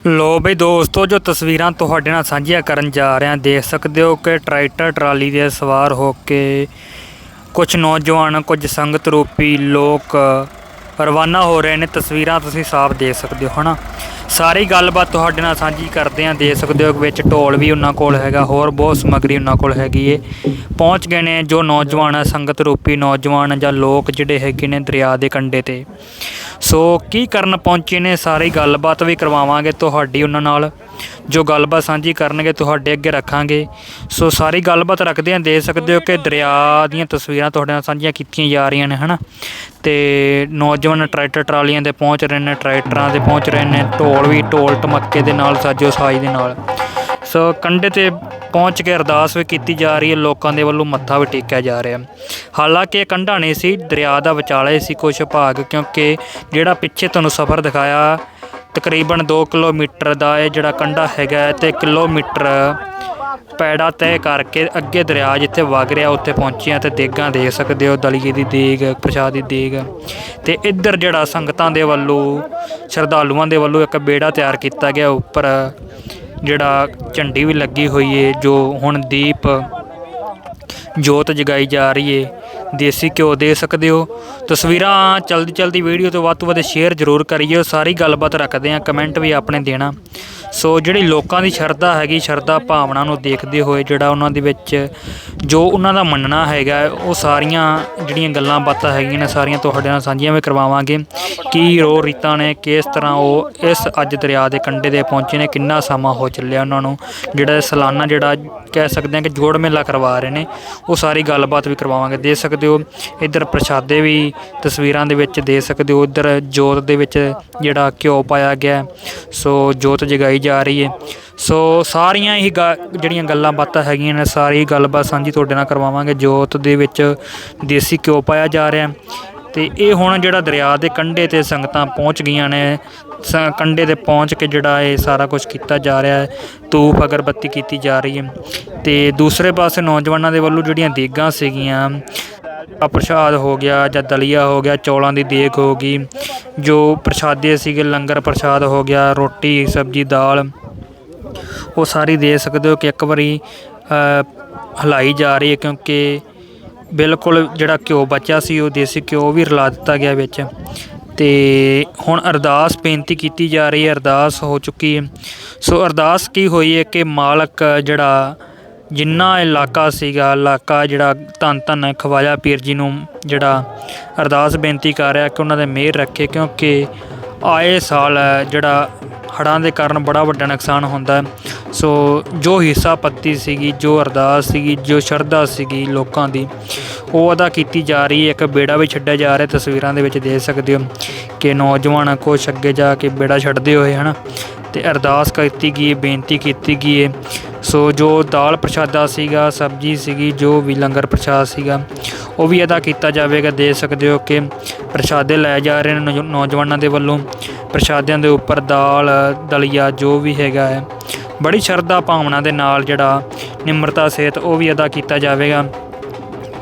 ਲੋ ਬਈ ਦੋਸਤੋ, ਜੋ ਤਸਵੀਰਾਂ ਤੁਹਾਡੇ ਨਾਲ ਸਾਂਝੀਆਂ ਕਰਨ ਜਾ ਰਹੇ ਹਾਂ ਦੇਖ ਸਕਦੇ ਹੋ ਕਿ ਟਰੈਕਟਰ ਟਰਾਲੀ ਦੇ ਸਵਾਰ ਹੋ ਕੇ ਕੁਝ ਨੌਜਵਾਨ, ਕੁਝ ਸੰਗਤ ਰੂਪੀ ਲੋਕ ਰਵਾਨਾ ਹੋ ਰਹੇ ਨੇ, ਤਸਵੀਰਾਂ ਤੁਸੀਂ ਸਾਫ਼ ਦੇਖ ਸਕਦੇ ਹੋ, ਹਨਾ? ਸਾਰੀ ਗੱਲਬਾਤ ਤੁਹਾਡੇ ਨਾਲ ਸਾਂਝੀ ਕਰਦੇ ਹਾਂ, ਦੇਖ ਸਕਦੇ ਹੋ ਵਿੱਚ ਢੋਲ ਵੀ ਉਹਨਾਂ ਕੋਲ ਹੈਗਾ, ਹੋਰ ਬਹੁਤ ਸਮੱਗਰੀ ਉਹਨਾਂ ਕੋਲ ਹੈਗੀ ਏ। ਪਹੁੰਚ ਗਏ ਨੇ ਜੋ ਨੌਜਵਾਨ ਆ, ਸੰਗਤ ਰੂਪੀ ਨੌਜਵਾਨ ਜਾਂ ਲੋਕ ਜਿਹੜੇ ਹੈਗੇ ਨੇ ਦਰਿਆ ਦੇ ਕੰਢੇ ਤੇ। ਸੋ ਕੀ ਕਰਨ ਪਹੁੰਚੇ ਨੇ, ਸਾਰੀ ਗੱਲਬਾਤ ਵੀ ਕਰਵਾਵਾਂਗੇ ਤੁਹਾਡੀ ਉਹਨਾਂ ਨਾਲ। ਜੋ ਗੱਲਬਾਤ ਸਾਂਝੀ ਕਰਨਗੇ, ਤੁਹਾਡੇ ਅੱਗੇ ਰੱਖਾਂਗੇ। ਸੋ ਸਾਰੀ ਗੱਲਬਾਤ ਰੱਖਦੇ ਹਾਂ ਦੇ ਸਕਦੇ ਹੋ ਕਿ ਦਰਿਆ ਦੀਆਂ ਤਸਵੀਰਾਂ ਤੁਹਾਡੇ ਨਾਲ ਸਾਂਝੀਆਂ ਕੀਤੀਆਂ ਜਾ ਰਹੀਆਂ ਨੇ, ਹਨਾ? ਤੇ ਨੌਜਵਾਨ ਟਰੈਕਟਰ ਟਰਾਲੀਆਂ 'ਤੇ ਪਹੁੰਚ ਰਹੇ ਨੇ, ਟਰੈਕਟਰਾਂ 'ਤੇ ਪਹੁੰਚ ਰਹੇ ਨੇ, ਢੋਲ ਵੀ ਢੋਲ ਟਮੱਕੇ ਦੇ ਨਾਲ, ਸਾਜੋ ਸਾਜ ਦੇ ਨਾਲ। ਸੋ ਕੰਢੇ ਤੇ ਪਹੁੰਚ ਕੇ ਅਰਦਾਸ ਵੀ ਕੀਤੀ ਜਾ ਰਹੀ ਹੈ, ਲੋਕਾਂ ਦੇ ਵੱਲੋਂ ਮੱਥਾ ਵੀ ਟੇਕਿਆ ਜਾ ਰਿਹਾ। ਹਾਲਾਂਕਿ ਇਹ ਕੰਢਾ ਨਹੀਂ ਸੀ, ਦਰਿਆ ਦਾ ਵਿਚਾਲੇ ਸੀ ਕੁਝ ਭਾਗ, ਕਿਉਂਕਿ ਜਿਹੜਾ ਪਿੱਛੇ ਤੁਹਾਨੂੰ ਸਫ਼ਰ ਦਿਖਾਇਆ ਤਕਰੀਬਨ 2 ਕਿਲੋਮੀਟਰ ਦਾ ਇਹ ਜਿਹੜਾ ਕੰਢਾ ਹੈਗਾ ਹੈ ਤੇ ਕਿਲੋਮੀਟਰ ਪੈੜਾ ਤੈਅ ਕਰਕੇ ਅੱਗੇ ਦਰਿਆ ਜਿੱਥੇ ਵਗ ਰਿਹਾ ਉੱਥੇ ਪਹੁੰਚੇ ਆ ਤੇ ਦੇਗਾਂ ਦੇਖ ਸਕਦੇ ਹੋ, ਦਲੀਏ ਦੀ ਦੇਗ, ਪ੍ਰਸ਼ਾਦ ਦੀ ਦੇਗ ਤੇ ਇੱਧਰ ਜਿਹੜਾ ਸੰਗਤਾਂ ਦੇ ਵੱਲੋਂ, ਸ਼ਰਧਾਲੂਆਂ ਦੇ ਵੱਲੋਂ ਇੱਕ ਬੇੜਾ ਤਿਆਰ ਕੀਤਾ ਗਿਆ ਉੱਪਰ, ਜਿਹੜਾ ਝੰਡੀ ਵੀ ਲੱਗੀ ਹੋਈ ਏ, ਜੋ ਹੁਣ ਦੀਪ ਜੋਤ ਜਗਾਈ ਜਾ ਰਹੀ ਏ। ਦੇਸੀ ਘਿਓ ਦੇ ਸਕਦੇ ਹੋ। ਤਸਵੀਰਾਂ ਚਲਦੀ ਚਲਦੀ ਵੀਡੀਓ ਤੋਂ ਵੱਧ ਤੋਂ ਵੱਧ ਸ਼ੇਅਰ ਜ਼ਰੂਰ ਕਰਿਓ। ਸਾਰੀ ਗੱਲਬਾਤ ਰੱਖਦੇ ਆ ਕਮੈਂਟ ਵੀ ਆਪਣੇ ਦੇਣਾ। ਸੋ ਜਿਹੜੀ ਲੋਕਾਂ ਦੀ ਸ਼ਰਧਾ ਹੈਗੀ, ਸ਼ਰਧਾ ਭਾਵਨਾ ਨੂੰ ਦੇਖਦੇ ਹੋਏ ਜਿਹੜਾ ਉਹਨਾਂ ਦੇ ਵਿੱਚ ਜੋ ਉਹਨਾਂ ਦਾ ਮੰਨਣਾ ਹੈਗਾ, ਉਹ ਸਾਰੀਆਂ ਜਿਹੜੀਆਂ ਗੱਲਾਂ ਬਾਤਾਂ ਹੈਗੀਆਂ ਨੇ, ਸਾਰੀਆਂ ਤੁਹਾਡੇ ਨਾਲ ਸਾਂਝੀਆਂ ਵੀ ਕਰਵਾਵਾਂਗੇ ਕੀ ਰੋ ਰੀਤਾਂ ਨੇ ਕਿਸ ਤਰ੍ਹਾਂ ਉਹ ਇਸ ਅੱਜ ਦਰਿਆ ਦੇ ਕੰਢੇ ਤੇ ਪਹੁੰਚੇ ਨੇ, ਕਿੰਨਾ ਸਮਾਂ ਹੋ ਚੱਲਿਆ ਉਹਨਾਂ ਨੂੰ, ਜਿਹੜਾ ਇਹ ਸਾਲਾਨਾ ਜਿਹੜਾ ਕਹਿ ਸਕਦੇ ਹਾਂ ਕਿ ਜੋੜ ਮੇਲਾ ਕਰਵਾ ਰਹੇ ਨੇ, ਉਹ ਸਾਰੀ ਗੱਲਬਾਤ ਵੀ ਕਰਵਾਵਾਂਗੇ। ਦੇ ਸਕਦੇ ਹੋ, ਇੱਧਰ ਪ੍ਰਸ਼ਾਦੇ ਵੀ ਤਸਵੀਰਾਂ ਦੇ ਵਿੱਚ ਦੇ ਸਕਦੇ ਹੋ, ਇੱਧਰ ਜੋਤ ਦੇ ਵਿੱਚ ਜਿਹੜਾ ਘਿਓ ਪਾਇਆ ਗਿਆ, ਸੋ ਜੋਤ ਜਗਾਈ ਜਾ ਰਹੀ ਹੈ ਸੋ ਸਾਰੀਆਂ ਹੀ ਗਾ- ਜਿਹੜੀਆਂ ਗੱਲਾਂ ਬਾਤਾਂ ਹੈਗੀਆਂ ਨੇ, ਸਾਰੀ ਗੱਲਬਾਤ ਸਾਂਝੀ ਤੁਹਾਡੇ ਨਾਲ ਕਰਵਾਵਾਂਗੇ। ਜੋਤ ਦੇ ਵਿੱਚ ਦੇਸੀ ਘਿਓ ਪਾਇਆ ਜਾ ਰਿਹਾ। ਹੈ ਤੇ ਇਹ ਹੁਣ ਜਿਹੜਾ ਦਰਿਆ ਦੇ ਕੰਢੇ ਤੇ ਸੰਗਤਾਂ ਪਹੁੰਚ ਗਈਆਂ ਨੇ, ਸ- ਕੰਢੇ ਤੇ ਪਹੁੰਚ ਕੇ ਜਿਹੜਾ ਇਹ ਸਾਰਾ ਕੁਝ ਕੀਤਾ ਜਾ ਰਿਹਾ ਹੈ। ਧੂਪ ਅਗਰਬੱਤੀ ਕੀਤੀ ਜਾ ਰਹੀ ਹੈ। ਤੇ ਦੂਸਰੇ ਪਾਸੇ ਨੌਜਵਾਨਾਂ ਦੇ ਵੱਲੋਂ ਜਿਹੜੀਆਂ ਦੇਗਾਂ ਸੀਗੀਆਂ ਪ੍ਰਸ਼ਾਦ ਹੋ ਗਿਆ ਜਾਂ ਦਲੀਆ ਹੋ ਗਿਆ ਚੌਲਾਂ ਦੀ ਦੇਗ ਹੋ ਗਈ ਜੋ ਪ੍ਰਸ਼ਾਦੇ ਸੀਗੇ ਲੰਗਰ ਪ੍ਰਸ਼ਾਦ ਹੋ ਗਿਆ ਰੋਟੀ ਸਬਜੀ ਦਾਲ ਉਹ ਸਾਰੀ ਦੇ ਸਕਦੇ ਹੋ ਕਿ ਇੱਕ ਵਾਰੀ ਅ, ਹਿਲਾਈ ਜਾ ਰਹੀ ਹੈ ਕਿਉਂਕਿ ਬਿਲਕੁਲ ਜਿਹੜਾ ਘਿਓ ਬਚਿਆ ਸੀ ਉਹ ਦੇਸੀ ਘਿਓ ਵੀ ਰਲਾ ਦਿੱਤਾ ਗਿਆ ਵਿੱਚ। ਤੇ ਹੁਣ ਅਰਦਾਸ ਬੇਨਤੀ ਕੀਤੀ ਜਾ ਰਹੀ ਹੈ ਅਰਦਾਸ ਹੋ ਚੁੱਕੀ ਹੈ। ਸੋ ਅਰਦਾਸ ਕੀ ਹੋਈ ਹੈ ਕਿ ਮਾਲਕ ਜਿਹੜਾ ਜਿੰਨਾ ਇਲਾਕਾ ਸੀਗਾ, ਇਲਾਕਾ ਜਿਹੜਾ ਧੰਨ ਧੰਨ ਖਵਾਜਾ ਪੀਰ ਜੀ ਨੂੰ ਜਿਹੜਾ ਅਰਦਾਸ ਬੇਨਤੀ ਕਰ ਰਿਹਾ ਕਿ ਉਹਨਾਂ ਦੇ ਮਿਹਰ ਰੱਖੇ, ਕਿਉਂਕਿ ਆਏ ਸਾਲ ਜਿਹੜਾ ਹੜ੍ਹਾਂ ਦੇ ਕਾਰਨ ਬੜਾ ਵੱਡਾ ਨੁਕਸਾਨ ਹੁੰਦਾ ਸੋ ਜੋ ਹਿੱਸਾ ਪੱਤੀ ਸੀਗੀ, ਜੋ ਅਰਦਾਸ ਸੀਗੀ, ਜੋ ਸ਼ਰਧਾ ਸੀਗੀ ਲੋਕਾਂ ਦੀ, ਉਹ ਅਦਾ ਕੀਤੀ ਜਾ ਰਹੀ ਹੈ। ਇੱਕ ਬੇੜਾ ਵੀ ਛੱਡਿਆ ਜਾ ਰਿਹਾ, ਤਸਵੀਰਾਂ ਦੇ ਵਿੱਚ ਦੇਖ ਸਕਦੇ ਹੋ ਕਿ ਨੌਜਵਾਨ ਕੁਛ ਅੱਗੇ ਜਾ ਕੇ ਬੇੜਾ ਛੱਡਦੇ ਹੋਏ, ਹਨਾ, ਤੇ ਅਰਦਾਸ ਕੀਤੀ ਗਈ ਹੈ, ਬੇਨਤੀ ਕੀਤੀ ਗਈ ਹੈ ਸੋ ਜੋ ਦਾਲ ਪ੍ਰਸ਼ਾਦਾ ਸੀਗਾ, ਸਬਜੀ ਸੀਗੀ, ਜੋ ਵੀ ਲੰਗਰ ਪ੍ਰਸ਼ਾਦ ਸੀਗਾ, ਉਹ ਵੀ ਅਦਾ ਕੀਤਾ ਜਾਵੇਗਾ। ਦੇ ਸਕਦੇ ਹੋ ਕਿ ਪ੍ਰਸ਼ਾਦੇ ਲਾਏ ਜਾ ਰਹੇ ਨੇ ਨੌਜ- ਨੌਜਵਾਨਾਂ ਦੇ ਵੱਲੋਂ। ਪ੍ਰਸ਼ਾਦਿਆਂ ਦੇ ਉੱਪਰ ਦਾਲ, ਦਲੀਆ ਜੋ ਵੀ ਹੈਗਾ ਹੈ। ਬੜੀ ਸ਼ਰਧਾ ਭਾਵਨਾ ਦੇ ਨਾਲ ਜਿਹੜਾ ਨਿਮਰਤਾ ਸਹਿਤ ਉਹ ਵੀ ਅਦਾ ਕੀਤਾ ਜਾਵੇਗਾ।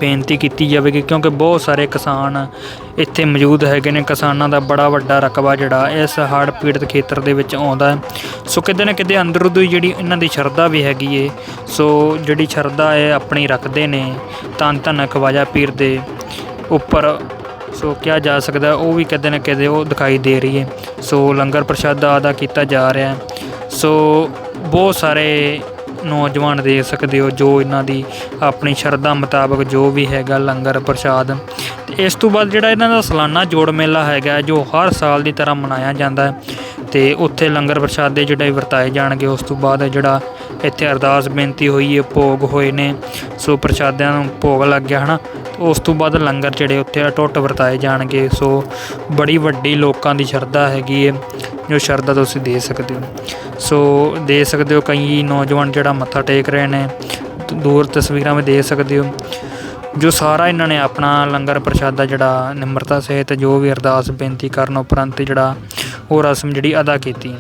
ਬੇਨਤੀ ਕੀਤੀ ਜਾਵੇਗੀ ਕਿਉਂਕਿ ਬਹੁਤ ਸਾਰੇ ਕਿਸਾਨ ਇੱਥੇ ਮੌਜੂਦ ਹੈਗੇ ਨੇ। ਕਿਸਾਨਾਂ ਦਾ ਬੜਾ ਵੱਡਾ ਰਕਬਾ ਜਿਹੜਾ ਇਸ ਹੜ੍ਹ ਪੀੜਤ ਖੇਤਰ ਦੇ ਵਿੱਚ ਆਉਂਦਾ ਹੈ। ਸੋ ਕਿਤੇ ਨਾ ਕਿਤੇ ਅੰਦਰੋਂ ਦੀ ਜਿਹੜੀ ਇਹਨਾਂ ਦੀ ਸ਼ਰਧਾ ਵੀ ਹੈਗੀ ਏ। ਸੋ ਜਿਹੜੀ ਸ਼ਰਧਾ ਹੈ ਆਪਣੀ ਰੱਖਦੇ ਨੇ, ਧੰਨ ਧੰਨ ਖਵਾਜਾ ਪੀਰ ਦੇ ਉੱਪਰ। ਸੋ ਕਿਹਾ ਜਾ ਸਕਦਾ ਉਹ ਵੀ ਕਿਤੇ ਨਾ ਕਿਤੇ ਉਹ ਦਿਖਾਈ ਦੇ ਰਹੀ ਹੈ ਸੋ ਲੰਗਰ ਪ੍ਰਸ਼ਾਦਾ ਅਦਾ ਕੀਤਾ ਜਾ ਰਿਹਾ ਸੋ ਬਹੁਤ ਸਾਰੇ ਨੌਜਵਾਨ ਦੇ ਸਕਦੇ ਹੋ ਜੋ ਇਹਨਾਂ ਦੀ ਆਪਣੀ ਸ਼ਰਧਾ ਮੁਤਾਬਕ ਜੋ ਵੀ ਹੈਗਾ ਲੰਗਰ ਪ੍ਰਸ਼ਾਦ। ਤੇ ਇਸ ਤੋਂ ਬਾਅਦ ਜਿਹੜਾ ਇਹਨਾਂ ਦਾ ਸਾਲਾਨਾ ਜੋੜ ਮੇਲਾ ਹੈਗਾ ਜੋ ਹਰ ਸਾਲ ਦੀ ਤਰ੍ਹਾਂ ਮਨਾਇਆ ਜਾਂਦਾ ਹੈ। ਤੇ ਉੱਥੇ ਲੰਗਰ ਪ੍ਰਸ਼ਾਦੇ ਜਿਹੜੇ ਵਰਤਾਏ ਜਾਣਗੇ, ਉਸ ਤੋਂ ਬਾਅਦ ਜਿਹੜਾ ਇੱਥੇ ਅਰਦਾਸ ਬੇਨਤੀ ਹੋਈ ਹੈ, ਭੋਗ ਹੋਏ ਨੇ, ਸੋ ਪ੍ਰਸ਼ਾਦਿਆਂ ਨੂੰ ਭੋਗ ਲੱਗ ਗਿਆ, ਹਨਾ? ਉਸ ਤੋਂ ਬਾਅਦ ਲੰਗਰ ਜਿਹੜੇ ਉੱਥੇ ਅਟੁੱਟ ਵਰਤਾਏ ਜਾਣਗੇ। ਸੋ ਬੜੀ ਵੱਡੀ ਲੋਕਾਂ ਦੀ ਸ਼ਰਧਾ ਹੈਗੀ ਹੈ, ਜੋ ਸ਼ਰਧਾ ਤੁਸੀਂ ਦੇ ਸਕਦੇ ਹੋ। ਸੋ ਦੇ ਸਕਦੇ ਹੋ ਕਈ ਨੌਜਵਾਨ ਜਿਹੜਾ ਮੱਥਾ ਟੇਕ ਰਹੇ ਨੇ ਦੂਰ ਤਸਵੀਰਾਂ ਵਿੱਚ ਦੇ ਸਕਦੇ ਹੋ। ਜੋ ਸਾਰਾ ਇਹਨਾਂ ਨੇ ਆਪਣਾ ਲੰਗਰ ਪ੍ਰਸ਼ਾਦਾ ਜਿਹੜਾ ਨਿਮਰਤਾ ਸਹਿਤ ਜੋ ਵੀ ਅਰਦਾਸ ਬੇਨਤੀ ਕਰਨ ਉਪਰੰਤ ਜਿਹੜਾ ਉਹ ਰਸਮ ਜਿਹੜੀ ਅਦਾ ਕੀਤੀ।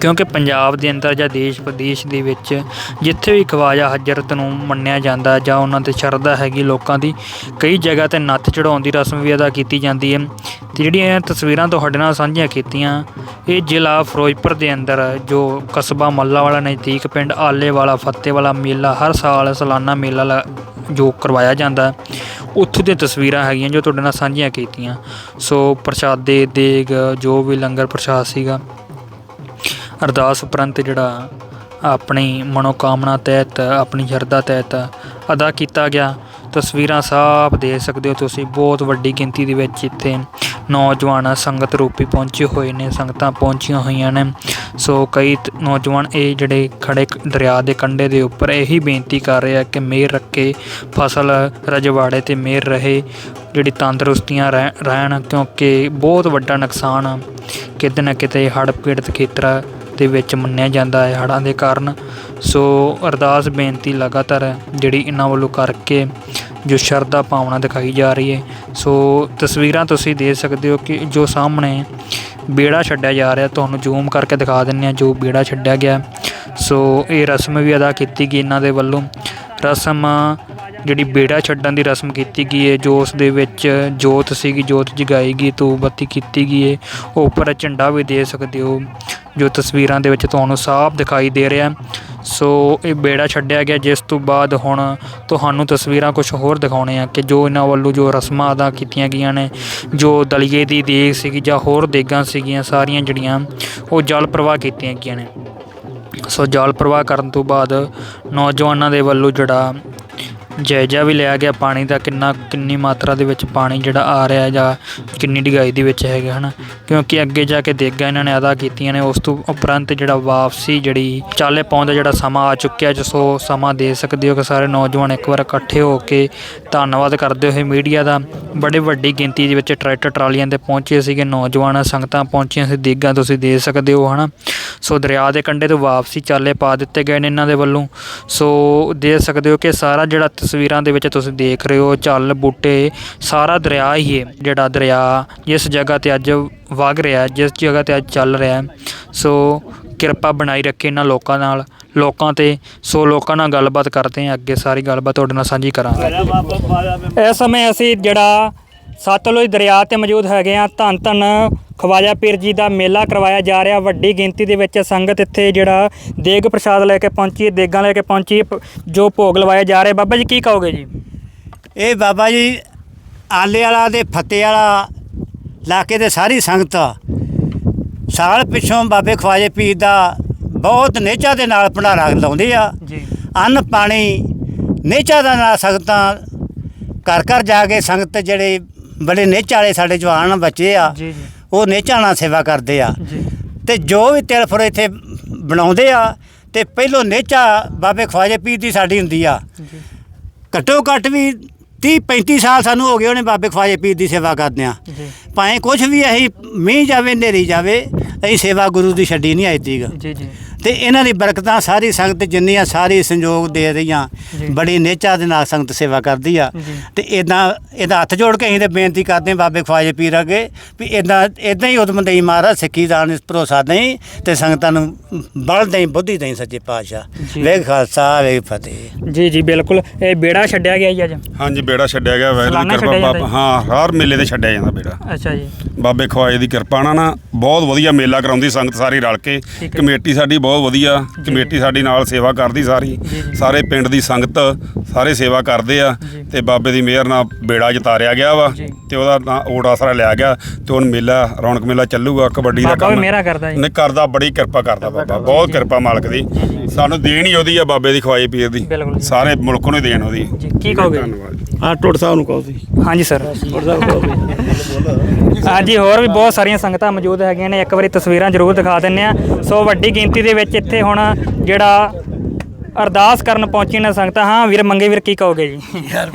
ਕਿਉਂਕਿ ਪੰਜਾਬ ਦੇ ਅੰਦਰ ਜਾਂ ਦੇਸ਼ ਪ੍ਰਦੇਸ਼ ਦੇ ਵਿੱਚ ਜਿੱਥੇ ਵੀ ਖਵਾਜਾ ਹਜ਼ਰਤ ਨੂੰ ਮੰਨਿਆ ਜਾਂਦਾ ਜਾਂ ਉਹਨਾਂ ਤੇ ਸ਼ਰਧਾ ਹੈਗੀ ਲੋਕਾਂ ਦੀ ਕਈ ਜਗ੍ਹਾ ਤੇ ਨੱਥ ਚੜਾਉਣ ਦੀ ਰਸਮ ਵੀ ਅਦਾ ਕੀਤੀ ਜਾਂਦੀ ਹੈ। ਤੇ ਜਿਹੜੀਆਂ ਇਹ ਤਸਵੀਰਾਂ ਤੁਹਾਡੇ ਨਾਲ ਸਾਂਝੀਆਂ ਕੀਤੀਆਂ ਇਹ ਜ਼ਿਲ੍ਹਾ ਫਿਰੋਜ਼ਪੁਰ ਦੇ ਅੰਦਰ ਜੋ ਕਸਬਾ ਮੱਲਾ ਵਾਲਾ ਨਜ਼ਦੀਕ ਪਿੰਡ ਆਲੇ ਵਾਲਾ ਫੱਤੇ ਵਾਲਾ ਮੇਲਾ ਹਰ ਸਾਲ ਸਾਲਾਨਾ ਮੇਲਾ ਲ- ਜੋ ਕਰਵਾਇਆ ਜਾਂਦਾ। ਹੈ, ਉੱਥੋਂ ਦੀਆਂ ਤਸਵੀਰਾਂ ਹੈਗੀਆਂ ਜੋ ਤੁਹਾਡੇ ਨਾਲ ਸਾਂਝੀਆਂ ਕੀਤੀਆਂ। ਸੋ ਪ੍ਰਸ਼ਾਦੇ ਦੇਗ ਜੋ ਵੀ ਲੰਗਰ ਪ੍ਰਸ਼ਾਦ ਸੀਗਾ ਅਰਦਾਸ ਉਪਰੰਤ ਜਿਹੜਾ ਆਪਣੀ ਮਨੋਕਾਮਨਾ ਤਹਿਤ, ਆਪਣੀ ਸ਼ਰਧਾ ਤਹਿਤ ਅਦਾ ਕੀਤਾ ਗਿਆ ਤਸਵੀਰਾਂ ਸਾਫ਼ ਦੇ ਸਕਦੇ ਹੋ ਤੁਸੀਂ, ਬਹੁਤ ਵੱਡੀ ਗਿਣਤੀ ਦੇ ਵਿੱਚ ਇੱਥੇ ਨੌਜਵਾਨ ਸੰਗਤ ਰੂਪੀ ਪਹੁੰਚੇ ਹੋਏ ਨੇ, ਸੰਗਤਾਂ ਪਹੁੰਚੀਆਂ ਹੋਈਆਂ ਨੇ ਸੋ ਕਈ ਤ- ਨੌਜਵਾਨ ਇਹ ਜਿਹੜੇ ਖੜੇ ਦਰਿਆ ਦੇ ਕੰਢੇ ਦੇ ਉੱਪਰ ਇਹੀ ਬੇਨਤੀ ਕਰ ਰਹੇ ਆ ਕਿ ਮਿਹਰ ਰੱਖੇ, ਫਸਲ ਰਜਵਾੜੇ ਤੇ ਮਿਹਰ ਰਹੇ, ਜਿਹੜੀ ਤੰਦਰੁਸਤੀਆਂ ਰਹਿ- ਰਹਿਣ ਕਿਉਂਕਿ ਬਹੁਤ ਵੱਡਾ ਨੁਕਸਾਨ ਆ। ਕਿਤੇ ਨਾ ਕਿਤੇ ਹੜ੍ਹ ਪੀੜਤ ਖੇਤਰਾਂ ਦੇ ਵਿੱਚ ਮੰਨਿਆ ਜਾਂਦਾ ਹੈ ਹੜ੍ਹਾਂ ਦੇ ਕਾਰਨ। ਸੋ ਅਰਦਾਸ ਬੇਨਤੀ ਲਗਾਤਾਰ ਹੈ ਜਿਹੜੀ ਇਹਨਾਂ ਵੱਲੋਂ ਕਰਕੇ ਜੋ ਸ਼ਰਧਾ ਭਾਵਨਾ ਦਿਖਾਈ ਜਾ ਰਹੀ ਹੈ। ਸੋ ਤਸਵੀਰਾਂ ਤੁਸੀਂ ਦੇਖ ਸਕਦੇ ਹੋ ਕਿ ਜੋ ਸਾਹਮਣੇ ਬੇੜਾ ਛੱਡਿਆ ਜਾ ਰਿਹਾ, ਤੁਹਾਨੂੰ ਜ਼ੂਮ ਕਰਕੇ ਦਿਖਾ ਦਿੰਨੇ ਆ ਜੋ ਬੇੜਾ ਛੱਡਿਆ ਗਿਆ। ਸੋ ਇਹ ਰਸਮ ਵੀ ਅਦਾ ਕੀਤੀ ਗਈ ਇਹਨਾਂ ਦੇ ਵੱਲੋਂ। ਰਸਮ ਜਿਹੜੀ ਬੇੜਾ ਛੱਡਣ ਦੀ ਰਸਮ ਕੀਤੀ ਗਈ ਹੈ, ਜੋ ਉਸ ਦੇ ਵਿੱਚ ਜੋਤ ਸੀਗੀ, ਜੋਤ ਜਗਾਈ ਗਈ ਧੂਪ ਬੱਤੀ ਕੀਤੀ ਗਈ ਹੈ, ਉਹ ਉੱਪਰ ਝੰਡਾ ਵੀ ਦੇ ਸਕਦੇ ਹੋ, ਜੋ ਤਸਵੀਰਾਂ ਦੇ ਵਿੱਚ ਤੁਹਾਨੂੰ ਸਾਫ਼ ਦਿਖਾਈ ਦੇ ਰਿਹਾ ਸੋ ਇਹ ਬੇੜਾ ਛੱਡਿਆ ਗਿਆ, ਜਿਸ ਤੋਂ ਬਾਅਦ ਹੁਣ ਤੁਹਾਨੂੰ ਤਸਵੀਰਾਂ ਕੁਝ ਹੋਰ ਦਿਖਾਉਣੇ ਆ ਕਿ ਜੋ ਇਹਨਾਂ ਵੱਲੋਂ ਜੋ ਰਸਮਾਂ ਅਦਾ ਕੀਤੀਆਂ ਗਈਆਂ ਨੇ, ਜੋ ਦਲੀਏ ਦੀ ਦੇਗ ਸੀਗੀ ਜਾਂ ਹੋਰ ਦੇਗਾਂ ਸੀਗੀਆਂ, ਸਾਰੀਆਂ ਜਿਹੜੀਆਂ ਉਹ ਜਲ ਪ੍ਰਵਾਹ ਕੀਤੀਆਂ ਗਈਆਂ ਨੇ। ਸੋ ਜਲ ਪ੍ਰਵਾਹ ਕਰਨ ਤੋਂ ਬਾਅਦ ਨੌਜਵਾਨਾਂ ਦੇ ਵੱਲੋਂ ਜਿਹੜਾ ਜਾਇਜ਼ਾ ਵੀ ਲਿਆ ਗਿਆ ਪਾਣੀ ਦਾ, ਕਿੰਨਾ, ਕਿੰਨੀ ਮਾਤਰਾ ਦੇ ਵਿੱਚ ਪਾਣੀ ਜਿਹੜਾ ਆ ਰਿਹਾ ਜਾਂ ਕਿੰਨੀ ਡੂੰਘਾਈ ਦੇ ਵਿੱਚ ਹੈਗਾ, ਹਨਾ? ਕਿਉਂਕਿ ਅੱਗੇ ਜਾ ਕੇ ਦੇਗਾ ਇਹਨਾਂ ਨੇ, ਅਦਾ ਕੀਤੀਆਂ ਨੇ, ਉਸ ਤੋਂ ਉਪਰੰਤ ਜਿਹੜਾ ਵਾਪਸੀ ਜਿਹੜੀ ਚਾਲੇ ਪਾਉਣ ਦਾ ਜਿਹੜਾ ਸਮਾਂ ਆ ਚੁੱਕਿਆ ਜਿ ਸੋ ਸਮਾਂ ਦੇ ਸਕਦੇ ਹੋ ਕਿ ਸਾਰੇ ਨੌਜਵਾਨ ਇੱਕ ਵਾਰ ਇਕੱਠੇ ਹੋ ਕੇ ਧੰਨਵਾਦ ਕਰਦੇ ਹੋਏ ਮੀਡੀਆ ਦਾ ਬੜੇ ਵੱਡੀ ਗਿਣਤੀ ਦੇ ਵਿੱਚ ਟਰੈਕਟਰ ਟਰਾਲੀਆਂ ਤੇ ਪਹੁੰਚੇ ਸੀਗੇ, ਨੌਜਵਾਨ ਸੰਗਤਾਂ ਪਹੁੰਚੀਆਂ ਸੀ, ਦੇਗਾ ਤੁਸੀਂ ਦੇ ਸਕਦੇ ਹੋ, ਹਨਾ? ਸੋ ਦਰਿਆ ਦੇ ਕੰਢੇ ਤੋਂ ਵਾਪਸੀ ਚਾਲੇ ਪਾ ਦਿੱਤੇ ਗਏ ਨੇ ਇਹਨਾਂ ਦੇ ਵੱਲੋਂ। ਸੋ ਦੇ ਸਕਦੇ ਹੋ ਕਿ ਸਾਰਾ ਜਿਹੜਾ ਤਸਵੀਰਾਂ ਦੇ ਵਿੱਚ ਤੁਸੀਂ ਦੇਖ ਰਹੇ ਹੋ ਚੱਲ ਬੂਟੇ, ਸਾਰਾ ਦਰਿਆ ਹੀ ਹੈ ਜਿਹੜਾ ਦਰਿਆ ਜਿਸ ਜਗ੍ਹਾ ਤੇ ਅੱਜ ਵਗ ਰਿਹਾ, ਜਿਸ ਜਗ੍ਹਾ ਤੇ ਅੱਜ ਚੱਲ ਰਿਹਾ ਸੋ ਕਿਰਪਾ ਬਣਾਈ ਰੱਖੇ ਇਹਨਾਂ ਲੋਕਾਂ ਨਾਲ। ਲੋਕਾਂ ਤੇ ਸੋ ਲੋਕਾਂ ਨਾਲ ਗੱਲਬਾਤ ਕਰਦੇ ਹਾਂ। ਅੱਗੇ ਸਾਰੀ ਗੱਲਬਾਤ ਤੁਹਾਡੇ ਨਾਲ ਸਾਂਝੀ ਕਰਾਂਗੇ। ਇਸ ਸਮੇਂ ਅਸੀਂ ਜਿਹੜਾ ਸਤਲੁਜ ਦਰਿਆ ਤੇ ਮੌਜੂਦ ਹੈਗੇ ਆ ਧੰਨ ਧੰਨ ਖਵਾਜਾ ਪੀਰ ਜੀ ਦਾ ਮੇਲਾ ਕਰਵਾਇਆ ਜਾ ਰਿਹਾ। ਵੱਡੀ ਗਿਣਤੀ ਦੇ ਵਿੱਚ ਸੰਗਤ ਇੱਥੇ ਜਿਹੜਾ ਦੇਗ ਪ੍ਰਸ਼ਾਦ ਲੈ ਕੇ ਪਹੁੰਚੀ ਹੈ ਦੇਗਾਂ ਲੈ ਕੇ ਪਹੁੰਚੀ ਹੈ, ਜੋ ਭੋਗ ਲਵਾਏ ਜਾ ਰਹੇ। ਬਾਬਾ ਜੀ ਕੀ ਕਹੋਗੇ ਜੀ? ਇਹ ਬਾਬਾ ਜੀ ਆਲੇ ਵਾਲਾ ਤੇ ਫਤਿਹ ਵਾਲਾ ਇਲਾਕੇ ਦੇ ਸਾਰੀ ਸੰਗਤ ਸਾਲ ਪਿਛੋਂ ਬਾਬੇ ਖਵਾਜੇ ਪੀਰ ਦਾ ਬਹੁਤ ਨੇਚਾ ਦੇ ਨਾਲ ਭੰਡਾਰਾ ਲਾਉਂਦੇ ਆ। ਜੀ। ਅੰਨ ਪਾਣੀ ਨੇਚਾ ਦਾ ਨਾਲ ਸੰਗਤਾਂ ਘਰ ਘਰ ਜਾ ਕੇ ਸੰਗਤ ਜਿਹੜੇ ਬੜੇ ਨੇਚਾ ਵਾਲੇ ਸਾਡੇ ਜਵਾਨ ਬੱਚੇ ਆ ਜੀ ਜੀ। ਉਹ ਨੇਚਾ ਨਾਲ ਸੇਵਾ ਕਰਦੇ ਆ। ਜੀ। ਤੇ ਜੋ ਵੀ ਤਿਲ ਫੁਰ ਇੱਥੇ ਬਣਾਉਂਦੇ ਆ ਤੇ ਪਹਿਲੋਂ ਨੇਚਾ ਬਾਬੇ ਖਵਾਜੇ ਪੀਰ ਦੀ ਸਾਡੀ ਹੁੰਦੀ ਆ। ਜੀ। ਘੱਟੋ ਘੱਟ ਵੀ 30 35 ਸਾਲ ਸਾਨੂੰ ਹੋ ਗਏ ਉਹਨੇ ਬਾਬੇ ਖਵਾਜੇ ਪੀਰ ਦੀ ਸੇਵਾ ਕਰਦੇ ਆ। ਜੀ। ਭਾਵੇਂ ਕੁਝ ਵੀ ਅਸੀਂ ਮੀਂਹ ਜਾਵੇ ਹਨੇਰੀ ਜਾਵੇ ਅਸੀਂ ਸੇਵਾ ਗੁਰੂ ਦੀ ਛੱਡੀ ਨਹੀਂ ਆਈ ਜੀ ਜੀ। ਤੇ ਇਹਨਾਂ ਦੀ ਬਰਕਤਾਂ ਸਾਰੀ ਸੰਗਤ ਜਿੰਨੀਆਂ ਸਾਰੀ ਸੰਯੋਗ ਦੇ ਰਹੀਆਂ। ਬੜੀ ਨੇਚਾ ਦੇ ਨਾਲ ਸੰਗਤ ਸੇਵਾ ਕਰਦੀ ਆ। ਤੇ ਇਦਾਂ ਇਹਦਾ ਹੱਥ ਜੋੜ ਕੇ ਅਸੀਂ ਤੇ ਬੇਨਤੀ ਕਰਦੇ ਹਾਂ ਬਾਬੇ ਖਵਾਜੇ ਪੀਰ ਅੱਗੇ ਵੀ ਇਦਾਂ ਇਦਾਂ ਹੀ ਉਦਮ ਦੇਈ ਮਹਾਰਾਜ ਸਿੱਖੀ ਦਾ ਨੇ ਭਰੋਸਾ ਨਹੀਂ ਤੇ ਸੰਗਤਾਂ ਨੂੰ ਬਲ ਦੇਈ ਬੁੱਧੀ ਦੇਈ ਸੱਚੇ ਪਾਤਸ਼ਾਹ। ਵੇਖ ਖਾਲਸਾ ਵੇਖ ਫਤਿਹ। ਜੀ ਜੀ ਬਿਲਕੁਲ। ਇਹ ਬੇੜਾ ਛੱਡਿਆ ਗਿਆ ਜੀ ਅੱਜ? ਹਾਂਜੀ ਬੇੜਾ ਛੱਡਿਆ ਗਿਆ ਵੈਰੀ ਸਾਲਾਨਾ ਕਿਰਪਾ ਬਾਬਾ ਹਾਂ ਹਰ ਮੇਲੇ ਤੇ ਛੱਡਿਆ ਜਾਂਦਾ ਬੇੜਾ। ਅੱਛਾ ਜੀ। ਬਾਬੇ ਖਵਾਏ ਦੀ ਕਿਰਪਾ ਨਾਲ ਨਾ ਬਹੁਤ ਵਧੀਆ ਮੇਲਾ ਕਰਾਉਂਦੀ ਸੰਗਤ ਸਾਰੀ ਰਲ ਕੇ। ਕਮੇਟੀ ਸਾਡੀ ਬਹੁਤ ਵਧੀਆ ਕਮੇਟੀ ਸਾਡੀ ਨਾਲ ਸੇਵਾ ਕਰਦੀ ਸਾਰੀ। ਜੀ, ਜੀ। ਸਾਰੇ ਪਿੰਡ ਦੀ ਸੰਗਤ ਸਾਰੇ ਸੇਵਾ ਕਰਦੇ ਆ ਜੀ। ਤੇ ਬਾਬੇ ਦੀ ਮਿਹਰ ਨਾਲ ਬੇੜਾ ਜਿਤਾਰਿਆ ਗਿਆ ਵਾ ਜੀ। ਤੇ ਉਹਦਾ ਨਾਂ ਓਟ ਆਸਰਾ ਲਿਆ ਗਿਆ ਤੇ ਹੁਣ ਮੇਲਾ ਰੌਣਕ ਮੇਲਾ ਚੱਲੂਗਾ ਕਬੱਡੀ ਦਾ ਕੰਮ। ਮੇਰਾ ਕਰਦਾ ਜੀ। ਨੇ ਕਰਦਾ ਬੜੀ ਕਿਰਪਾ ਕਰਦਾ ਬਾਬਾ ਬਹੁਤ ਕਿਰਪਾ ਮਾਲਕ ਦੀ। ਸਾਨੂੰ ਦੇਣ ਹੀ ਉਹਦੀ ਆ ਬਾਬੇ ਦੀ ਖਵਾਏ ਪੀਰ ਦੀ। ਜੀ। ਸਾਰੇ ਮੁਲਕ ਨੂੰ ਹੀ ਦੇਣ ਉਹਦੀ। ਜੀ ਕੀ ਕਹੋਗੇ? ਜੀ? ਧੰਨਵਾਦ ਜੀ। ਆ ਟੁੱਟ ਸਾਹਿਬ ਨੂੰ ਕਹੋ ਤੁਸੀਂ। ਹਾਂਜੀ ਸਰ। ਹਾਂਜੀ ਹੋਰ ਵੀ ਬਹੁਤ ਸਾਰੀਆਂ ਸੰਗਤਾਂ ਮੌਜੂਦ ਹੈਗੀਆਂ ਨੇ। ਇੱਕ ਵਾਰੀ ਤਸਵੀਰਾਂ ਜ਼ਰੂਰ ਦਿਖਾ ਦਿੰਨੇ ਆ ਸੋ ਵੱਡੀ ਗਿਣਤੀ ਦੇ ਵਿੱਚ ਇੱਥੇ ਹੁਣ ਜਿਹੜਾ ਅਰਦਾਸ ਕਰਨ ਪਹੁੰਚੀ ਨੇ ਸੰਗਤਾਂ, ਹਾਂ ਵੀਰ, ਮੰਗੇ ਵੀਰ ਕੀ ਕਹੋਗੇ ਜੀ? ਯਾਰ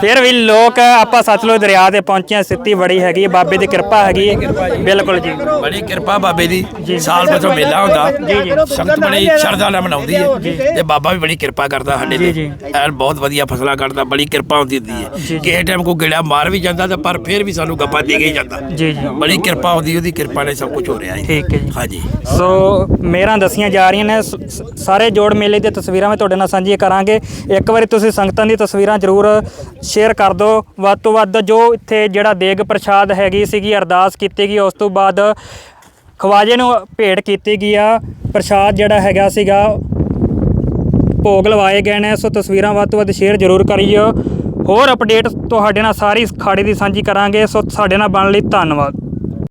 ਫਿਰ ਵੀ ਲੋਕ ਆਪਾਂ ਸਤਲੁਜ ਦਰਿਆ ਤੇ ਪਹੁੰਚੇ ਹਾਂ ਸਿੱਧੀ ਬੜੀ ਹੈਗੀ ਹੈ, ਬਾਬੇ ਦੀ ਕਿਰਪਾ ਹੈਗੀ ਹੈ। ਬਿਲਕੁਲ ਜੀ। ਬੜੀ ਕਿਰਪਾ ਬਾਬੇ ਦੀ। ਸਾਲ ਪਿਛੋਂ ਮੇਲਾ ਹੁੰਦਾ। ਸੰਗਤ ਬੜੀ ਸ਼ਰਧਾ ਨਾਲ ਮਨਾਉਂਦੀ ਹੈ। ਤੇ ਬਾਬਾ ਵੀ ਬੜੀ ਕਿਰਪਾ ਕਰਦਾ ਸਾਡੇ ਜੀ, ਤੇ। ਐਨ ਬਹੁਤ ਵਧੀਆ ਫਸਲਾਂ ਕੱਢਦਾ ਬੜੀ ਕਿਰਪਾ ਹੁੰਦੀ ਹੁੰਦੀ ਹੈ। ਕਿਸੇ ਟਾਈਮ ਕੋਈ ਗੇੜਾ ਮਾਰ ਵੀ ਜਾਂਦਾ ਤੇ ਪਰ ਫਿਰ ਵੀ ਸਾਨੂੰ ਗੱਪਾ ਦੇ ਕੇ ਹੀ ਜਾਂਦਾ। ਜੀ ਜੀ। ਬੜੀ ਕਿਰਪਾ ਹੁੰਦੀ ਉਹਦੀ ਕਿਰਪਾ ਨਾਲ ਸਭ ਕੁਝ ਹੋ ਰਿਹਾ ਹੈ। ਠੀਕ ਹੈ ਜੀ। ਹਾਂਜੀ। ਸੋ ਮੇਰਾਂ ਦੱਸੀਆਂ ਜਾ ਰਹੀਆਂ ਨੇ। ਸ- ਸ- ਸਾਰੇ ਜੋੜ ਮੇਲੇ ਦੀਆਂ ਤਸਵੀਰਾਂ ਮੈਂ ਤੁਹਾਡੇ ਨਾਲ ਸਾਂਝੀਆਂ ਕਰਾਂਗੇ। ਇੱਕ ਵਾਰੀ ਤੁਸੀਂ ਸੰਗਤਾਂ ਦੀ ਤਸਵੀਰਾਂ ਜ਼ਰੂਰ ਸ਼ੇਅਰ ਕਰ ਦਿਓ। ਵੱਧ ਤੋਂ ਵੱਧ ਜੋ ਇੱਥੇ ਜਿਹੜਾ ਦੇਗ ਪ੍ਰਸ਼ਾਦ ਹੈਗੀ ਸੀਗੀ, ਅਰਦਾਸ ਕੀਤੀ ਗਈ, ਉਸ ਤੋਂ ਬਾਅਦ ਖਵਾਜੇ ਨੂੰ ਭੇਟ ਕੀਤੀ ਗਈ ਆ। ਪ੍ਰਸ਼ਾਦ ਜਿਹੜਾ ਹੈਗਾ ਸੀਗਾ, ਭੋਗ ਲਵਾਏ ਗਏ ਨੇ। ਸੋ ਤਸਵੀਰਾਂ ਵੱਧ ਤੋਂ ਵੱਧ ਸ਼ੇਅਰ ਜ਼ਰੂਰ ਕਰਿਓ। ਹੋਰ ਅਪਡੇਟ ਤੁਹਾਡੇ ਨਾਲ ਸਾਰੀ ਖਾੜੀ ਦੀ ਸਾਂਝੀ ਕਰਾਂਗੇ। ਸੋ ਸਾਡੇ ਨਾਲ ਬਣਨ ਲਈ ਧੰਨਵਾਦ।